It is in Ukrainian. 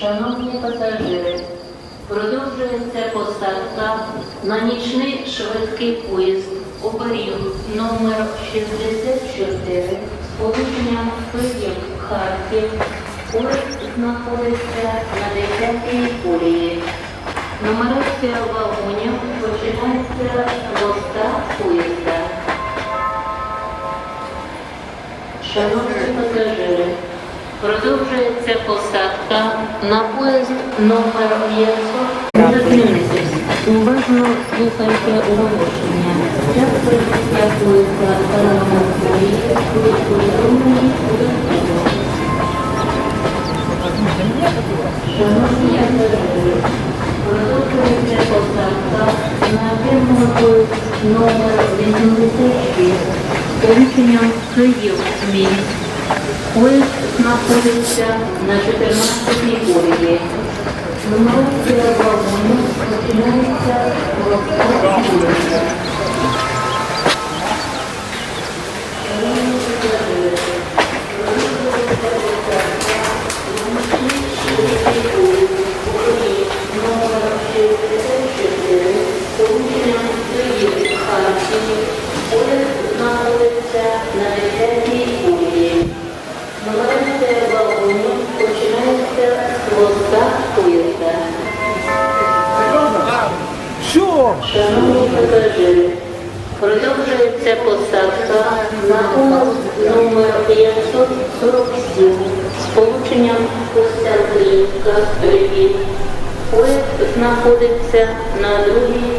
Шановні пасажири, продовжується посадка на нічний швидкий поїзд оберіг номер 64 з полученням Київ Харків. Поїзд знаходиться на 10-й колії. Нумерація вагонів починається з хвоста поїзда. Шановні пасажири, продовжується посадка на поїзд номер 500. Уважно слухайте оголошення. Час повідомлені додатково. Шановні продовжується посадка на п'ятому поїзд номер 86 з полученням Київ-Мінськ. Поїзд знаходиться на 14-й колії. Нумерація вагонів починається розкладу вулиця. Шановні пасажири, продовжується посадка на нічний поїзд «Україн» номер 64 з полученням Київ-Харків. Поїзд знаходиться на 10-й Що? Шановні пасажири, продовжується посадка на поїзд номер 547 з полученням Костянтинівка Львів. Поїзд знаходиться на другій.